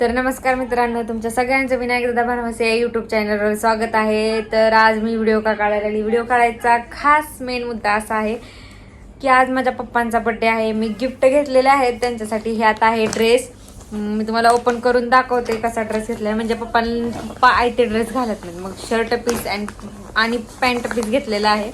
तर नमस्कार मित्रांनो तुमच्या सगळ्यांचं विनायक दादा या यूट्यूब चॅनलवर स्वागत आहे. तर आज मी व्हिडिओ का काढायला आली व्हिडिओ काढायचा खास मेन मुद्दा असा आहे की आज माझ्या पप्पांचा बड्डे आहे. मी गिफ्ट घेतलेले आहेत. त्यांच्यासाठी ह्यात आहे ड्रेस मी तुम्हाला ओपन करून दाखवते कसा ड्रेस घेतला म्हणजे आहे म्हणजे पप्पा पप्पा आयते ड्रेस घालत नाहीत. मग शर्ट पीस अँड आणि पॅन्ट पीस घेतलेला आहे.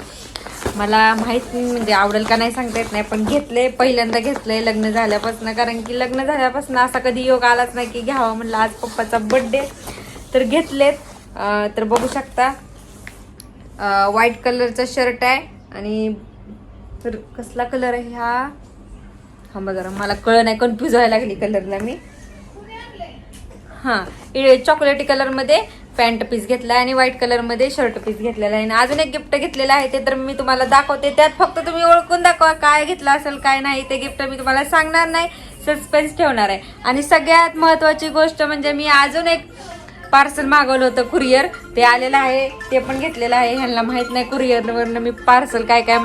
मला माहीत नाही म्हणजे आवडेल का नाही सांगता येत नाही पण घेतले पहिल्यांदा घेतले लग्न झाल्यापासून. कारण की लग्न झाल्यापासून असा कधी योग आलाच नाही की घ्यावा म्हणलं आज पप्पाचा बड्डे तर घेतलेत. तर बघू शकता. व्हाईट कलरचा शर्ट आहे आणि तर कसला कलर आहे हा? हा बघा जरा मला कळ नाही कन्फ्यूज व्हायला लागली कलरला मी. हां चॉकलेटी कलरमध्ये पॅन्ट पीस घेतला आणि व्हाईट कलरमध्ये शर्ट पीस घेतलेला आहे. आणि अजून एक गिफ्ट घेतलेलं आहे ते तर मी तुम्हाला दाखवते. त्यात फक्त तुम्ही ओळखून दाखवा काय घेतलं असेल काय नाही. ते गिफ्ट मी तुम्हाला सांगणार नाही सस्पेन्स ठेवणार आहे. आणि सगळ्यात महत्त्वाची गोष्ट म्हणजे मी अजून एक पार्सल मागवलं होतं कुरिअर ते आलेलं आहे ते पण घेतलेलं आहे. ह्यांना माहीत नाही कुरिअरवरनं मी पार्सल काय काय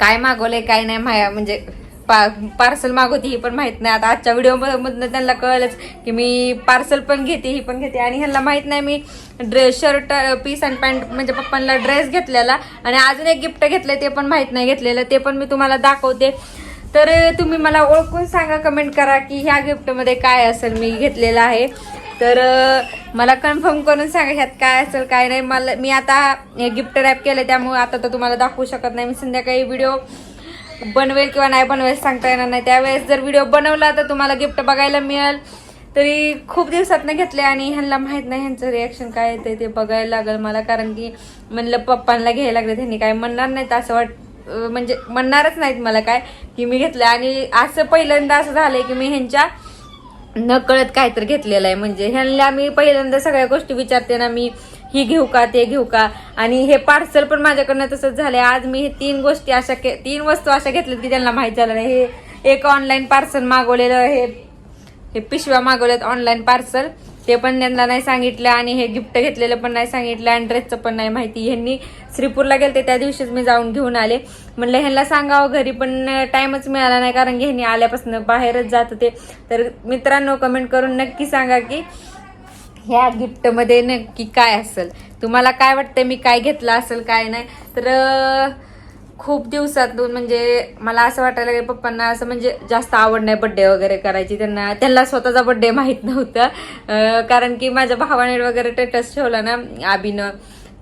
काय मागवलंय काय नाही माया म्हणजे पा पार्सल मागवते ही पण माहीत नाही. आता आजच्या व्हिडिओ मधनं त्यांना कळलंच की मी पार्सल पण घेते ही पण घेते. आणि ह्यांना माहीत नाही मी dress shirt piece and pant म्हणजे पप्पांना ड्रेस घेतलेला आणि अजून एक गिफ्ट घेतलं ते पण माहीत नाही घेतलेलं. ते पण मी तुम्हाला दाखवते. तर तुम्ही मला ओळखून सांगा कमेंट करा की ह्या गिफ्टमध्ये काय असेल मी घेतलेलं आहे. तर मला कन्फर्म करून सांगा ह्यात काय असेल काय नाही. मला मी आता गिफ्ट रॅप केलं त्यामुळे आता तर तुम्हाला दाखवू शकत नाही. मी संध्याकाळी व्हिडिओ बनवेल किंवा नाही बनवेल सांगता येणार नाही. त्यावेळेस जर व्हिडिओ बनवला तर तुम्हाला गिफ्ट बघायला मिळेल. तरी खूप दिवसातनं घेतले आणि ह्यांना माहीत नाही ह्यांचं रिॲक्शन काय येते ते बघायला लागेल मला. कारण की म्हणलं पप्पांना घ्यायला लागले त्यांनी काय म्हणणार नाहीत असं वाट म्हणजे म्हणणारच नाहीत मला काय की मी घेतलं. आणि असं पहिल्यांदा असं झालंय की मी ह्यांच्या नकळत काहीतरी घेतलेलं आहे. म्हणजे ह्यांना मी पहिल्यांदा सगळ्या गोष्टी विचारते ना मी. ही घेऊ का ते घेऊ का? आणि हे पार्सल पण माझ्याकडनं तसंच झालंय. आज मी हे तीन गोष्टी अशा के तीन वस्तू अशा घेतल्यात की त्यांना माहीत झालं नाही. हे एक ऑनलाईन पार्सल मागवलेलं हे हे पिशव्या मागवल्यात ऑनलाईन पार्सल ते पण त्यांना नाही सांगितलं आणि हे गिफ्ट घेतलेलं पण नाही सांगितलं आणि ड्रेसचं पण नाही माहिती. ह्यांनी श्रीपूरला गेलते त्या दिवशीच मी जाऊन घेऊन आले. म्हणलं ह्यांना सांगावं घरी पण टाईमच मिळाला नाही कारण की ह्यांनी आल्यापासून बाहेरच जात होते. तर मित्रांनो कमेंट करून नक्की सांगा की ह्या गिफ्टमध्ये नक्की काय असेल? तुम्हाला काय वाटतं मी काय घेतलं असेल काय नाही? तर खूप दिवसातून म्हणजे मला असं वाटायला की पप्पांना असं म्हणजे जास्त आवड नाही बड्डे वगैरे करायची. त्यांना त्यांना स्वतःचा बड्डे माहीत नव्हतं. कारण की माझ्या भावाने वगैरे टेटस ठेवला ना आबीनं.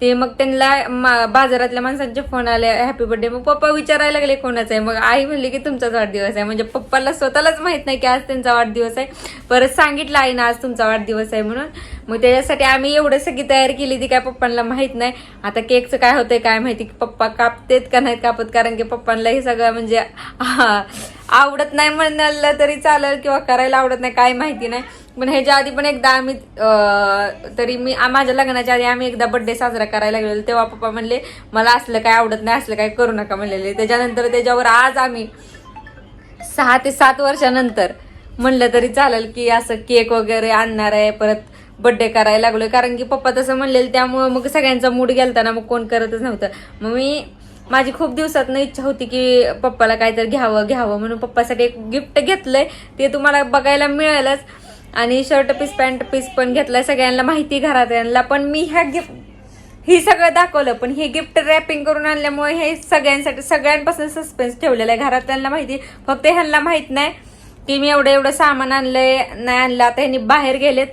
ते मग त्यांना मा- बाजारातल्या माणसांचे फोन आले हॅपी बर्थडे मग पप्पा विचारायला लागले कोणाचा आहे? मग आई म्हणली की तुमचाच वाढदिवस आहे. म्हणजे पप्पाला स्वतःलाच माहीत नाही की आज त्यांचा वाढदिवस आहे. परत सांगितलं आई ना आज तुमचा वाढदिवस आहे म्हणून. मग त्याच्यासाठी आम्ही एवढं सगळी तयारी केली ती काय पप्पांना माहीत नाही. आता केकचं काय होतंय काय माहिती की पप्पा कापतेत का नाहीत कापत? कारण की पप्पांना हे सगळं म्हणजे हा, आवडत नाही म्हणाल तरी चालेल किंवा करायला आवडत नाही काय माहिती नाही. पण ह्याच्या आधी पण एकदा आम्ही तरी मी माझ्या लग्नाच्या आधी आम्ही एकदा बड्डे साजरा करायला गेलेलो. तेव्हा पप्पा म्हणले मला असलं काय आवडत नाही असलं काय करू नका म्हणलेले. त्याच्यानंतर त्याच्यावर आज आम्ही सहा ते सात वर्षानंतर म्हणलं तरी चालेल की असं केक वगैरे आणणार आहे परत बड्डे करायला लागलोय. कारण की पप्पा तसं म्हणलेलं त्यामुळं मग सगळ्यांचा मूड गेलता ना मग कोण करतच नव्हतं. मग मी माझी खूप दिवसातनं इच्छा होती की पप्पाला काहीतरी घ्यावं घ्यावं म्हणून पप्पासाठी एक गिफ्ट घेतलंय. ते तुम्हाला बघायला मिळेलच. आणि शर्ट पीस पॅन्ट पीस पण घेतलाय सगळ्यांना माहिती घरात यांना पण मी ह्या गिफ्ट ही सगळं दाखवलं पण हे गिफ्ट रॅपिंग करून आणल्यामुळे हे सगळ्यांसाठी सगळ्यांपासून सस्पेन्स ठेवलेलं आहे. घरात त्यांना माहिती फक्त ह्यांना माहीत नाही की मी एवढं एवढं सामान आणलंय नाही आणलं. आता ह्यांनी बाहेर गेलेत.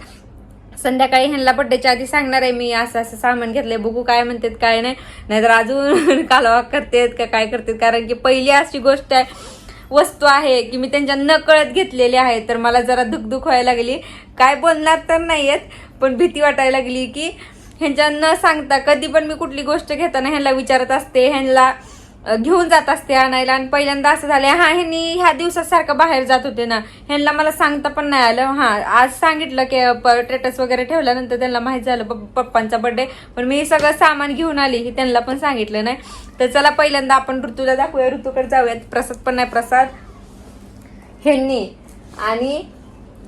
संध्याकाळी ह्यांना बड्डेच्या आधी सांगणार आहे मी असं असं सामान घेतलंय. बघू काय म्हणतात काय नाही. नाहीतर अजून कालवा करतेत का काय करतात? कारण की पहिली अशी गोष्ट आहे वस्तू आहे की मी त्यांच्या नकळत घेतलेली आहे तर मला जरा दुखदुख व्हायला लागली. काय बोलणार तर नाहीयेत पण भीती वाटायला लागली की ह्यांच्या न सांगता कधी पण मी कुठली गोष्ट घेताना ह्यांना विचारत असते ह्यांना घेऊन जात असते आणायला. आणि पहिल्यांदा असं झालं हा ह्यांनी ह्या दिवसात सारखं बाहेर जात होते ना. ह्यांना मला सांगता पण नाही आलं. हा आज सांगितलं की स्टेटस वगैरे ठेवल्यानंतर त्यांना माहीत झालं पप्पांचा बर्थडे पण मी सगळं सामान घेऊन आली हे त्यांना पण सांगितलं नाही. तर चला पहिल्यांदा आपण ऋतूला दाखवूया. ऋतूकडे जाऊयात. प्रसाद पण नाही प्रसाद. ह्यांनी. आणि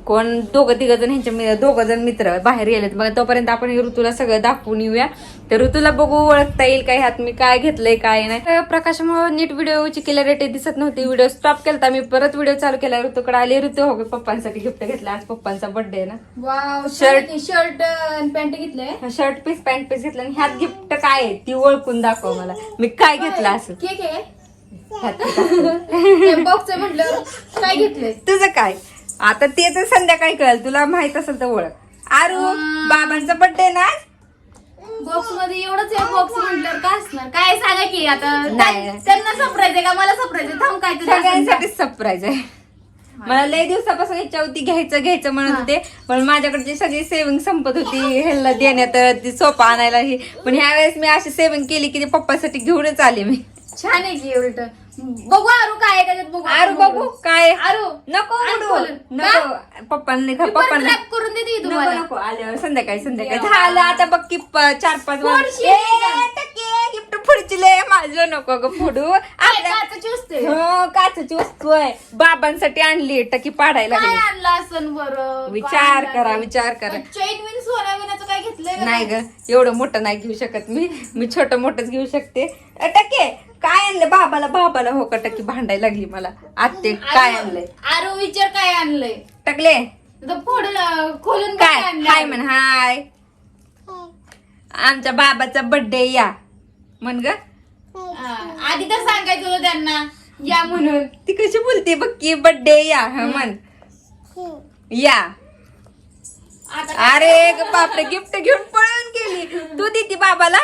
कोण दोघं तिघ जण ह्यांच्या दोघं जण मित्र बाहेर गेलेत. मग तोपर्यंत आपण हे ऋतूला सगळं दाखवून येऊया. तर ऋतूला बघू ओळखता येईल काय ह्यात मी काय घेतलंय काय नाही. प्रकाशामुळे नीट व्हिडिओची क्लिअरिटी दिसत नव्हती. व्हिडिओ स्टॉप केला मी. परत व्हिडिओ चालू केला. ऋतूकडे आली. ऋतू हो पप्पांसाठी गिफ्ट घेतलं. आज पप्पांचा बर्थडे ना. शर्ट आणि पॅन्ट घेतलंय? शर्ट पीस पॅन्ट पीस घेतलं. आणि ह्यात गिफ्ट काय आहे ती ओळखून दाखव मला. मी काय घेतलं असं? केक आहे? ह्यात बॉक्स म्हटलं काय घेतलंय? तुझं काय? आता ते तर संध्याकाळी कळेल तुला माहीत असेल तर ओळख. आरू बाबांचा बर्थडे ना? बॉक्समध्ये एवढंच आहे बॉक्स म्हटल्यावर काय असणार? काय सांगा की आता नाही. त्या- त्यांना सरप्राईज आहे का? मला सरप्राईज आहे. थांब काय तरी असेल सगळ्यांसाठी सरप्राईज आहे. मला लय दिवसापासून इच्छा होती घ्यायचं घ्यायचं म्हणत होते. पण माझ्याकडची सगळी सेविंग संपत होती. ह्याला देण्यात ती सोपा आणायला ही. पण ह्या वेळेस मी अशी सेविंग केली की ते पप्पासाठी घेऊनच आले मी. का? छान आहे की उलट. बघू आरू काय आहे त्याच्यात बघू. आरू बघू काय आरू. नको आरू उडू. खोलून. नको. पप्पांनी खा मी परत पप्पांना करून देते की नको तुम्हाला? नको. आल्यावर संध्याकाळी संध्याकाळी. झालं आता बघ की प- चार पाच फोडशी आहे गिफ्ट माझं नको ग फोडू. काय आपल्या काचाची? हो काचची वस्तू आहे. बाबांसाठी आणली टकी पाडायला काय लागली आणलं असन बरं? विचार करा विचार करा. चैन विन सोन्या विनाचं काय घेतलंय का नाही ग एवढं मोठं नाही घेऊ शकत मी. मी छोटं मोठंच घेऊ शकते. अ, टके काय आणलं बाबाला बाबाला हो का टक्की भांडायला लागली मला. आत्ते काय आणलंय? आरू विचार काय आणलंय? टकले. खोलून काय? काय? हाय म्हण हाय. आमच्या बाबाचा बर्थडे या. म्हण ग. आधी तर सांगायचं होतं त्यांना या म्हणून. ती कशी बोलते बघ की बर्थडे या हा म्हण. या. अरे ग बापरे गिफ्ट घेऊन पळून गेली. तू देती बाबाला?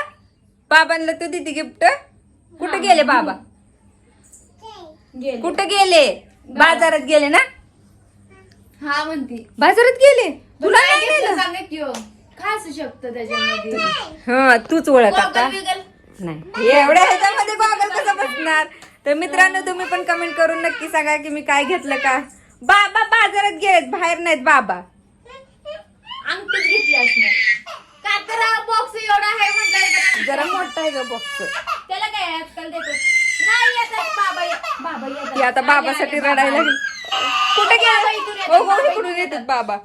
बाबांना तू देती गिफ्ट कुठे गेले बाबा? गेले. कुठे गेले? बाजारात गेले ना? हा म्हणती. बाजारात गेले? तुला काय नेलं? सांगा की हो. काय असू शकतं त्याच्यामध्ये. हा तूच ओळख आता? नाही. एवढ्या ह्याच्यामध्ये गॉगल कसं बसणार? तर मित्रांनो तुम्ही पण कमेंट करून नक्की सांगा की मी काय घेतलं का? बाबा बाजारात गेलेत. बाहेर नाहीत बाबा. अंगठीच घेतली असणार. का तर बॉक्स एवढा आहे म्हणताय जरा मोठा आहे ग बॉक्स त्याला काय आजकाल देतो नाही येतात बाबा ये- बाबा येतात. ती आता आले, बाबासाठी आले, बाबा रडायला. लागली. कुठे बाबा इथून गेले येतात, हो हो बाबा इकडून इथून येतात बाबा.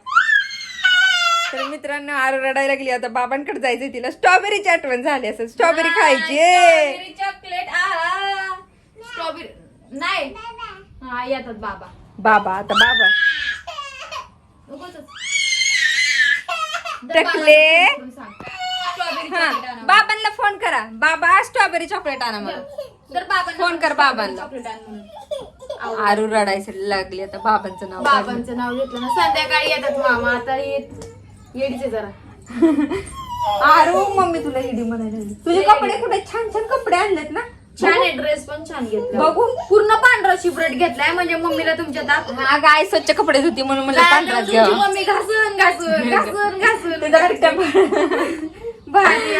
तर मित्रांनो आरू रडायला लागली. आता बाबांकडे जायचंय तिला. स्ट्रॉबेरीची आठवण झाली असं स्ट्रॉबेरी खायची. स्ट्रॉबेरी चॉकलेट आहा. स्ट्रॉबेरी नाही. हा येतात बाबा. बाबा आता बाबा. उगाचच. टकले. बाबाला फोन करून सांग. स्ट्रॉबेरी हा. चॉकलेट. बाबांना फोन करा बाबा स्ट्रॉबेरी चॉकलेट आणा मला तर बाबांना फोन कर बाबांना. चॉकलेट आण म्हणून. आरू रडायचं लागली आता बाबांचं नाव काढलं. बाबांचं नाव घेतलं ना संध्याकाळी येतात मामा आता येत येडीचे जरा आरू मम्मी तुला हिडी म्हणायला लागली. तुझे कपडे कुठे छान छान कपडे आणलेत ना छान आहे ड्रेस पण छान घेतला बघू. पूर्ण पांढरा शिपरेट घेतलाय म्हणजे मम्मीला तुमच्या दाखव हा गाय स्वच्छ कपडे धुती म्हणून मला तुमची घ्यावा मम्मी घासून घासून घासून घासून. भारी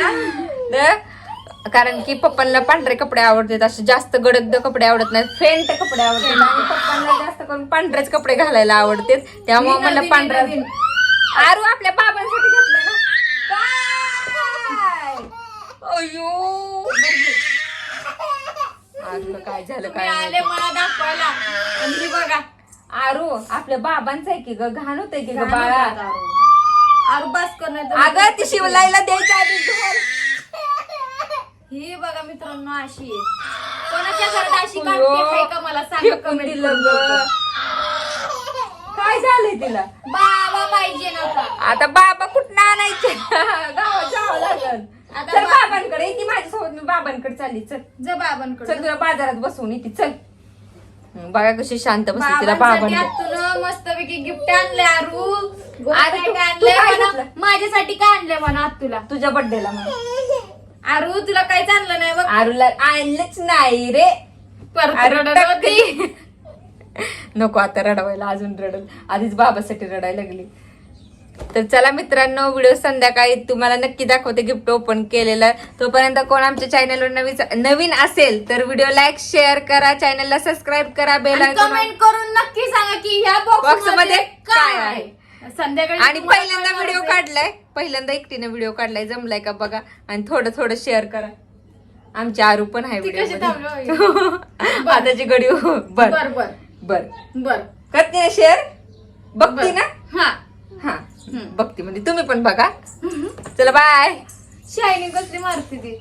कारण की पप्पांना पांढरे कपडे आवडतात असे जास्त गडद कपडे आवडत नाहीत फेंट कपडे आवडतात. आणि पप्पांना जास्त करून पांढरेच कपडे घालायला आवडतात. त्यामुळे मला पांढरा. आरू आपल्या बाबांसाठी घेतलं ना. काय अयो. आरूला काय झालं काय आले. मला दाखवायला. आणि बघा आरू आपल्या बाबांचं आहे की ग? घाण होतंय की ग बाळा? होतात आरू. आरू बस कर नाही तर- अगं ती शिवलाईला द्यायच्या आधी धुवायला. ही बघा मित्रांनो अशी आहे. कोणाच्या घरात अशी आहे का मला सांगा फेकून कमेंट दिलं ग. काय झालंय तिला? बाबा पाहिजे नव्हता आता. बाबा कुठं आणायचे? गावात जावं लागल. आता चल बा- बाबांकडे येते माझ्यासोबत मी बाबांकडे चालली. चल. जा बाबांकडे. चल तुला बाजारात बसवून येते. चल. हं, बघा कशी शांत बसली तिला बाबांसाठी बाबांकडे. मस्तपैकी गिफ्ट आणले आरू अरे काय तू- काय तू आणलंय काय म्हणा? घेतलं? माझ्यासाठी काय आणलंय म्हणा तुला तुझ्या बर्थडेला मला आरू तुला काहीच आणलं नाही बघ आरूला आणलंच नाही रे परत रडत. होती. नको आता रडवायला अजून रडल आधीच बाबासाठी रडायला लागली तर चला मित्रांनो व्हिडिओ संध्याकाळी तुम्हाला नक्की दाखवते गिफ्ट ओपन केलेलं. तोपर्यंत कोण आमच्या चॅनलवर नवीन नवीन असेल तर व्हिडिओ लाईक शेअर करा. चॅनलला सबस्क्राईब करा बेल कमेंट करून नक्की सांगा की ह्या बॉक्समध्ये काय आहे? संध्याकाळी आणि पहिल्यांदा व्हिडिओ. काढलाय? पहिल्यांदा एकटीने व्हिडिओ काढलाय जमलाय का बघा? आणि थोडं थोडं शेअर करा. आमची आरू पण आहे आताची गडी बर. बर बर. बर. बर. करते शेअर बघती ना? हा. हा. बघते म्हणजे तुम्ही पण बघा. चला बाय शायनिंग कसली मारते ती?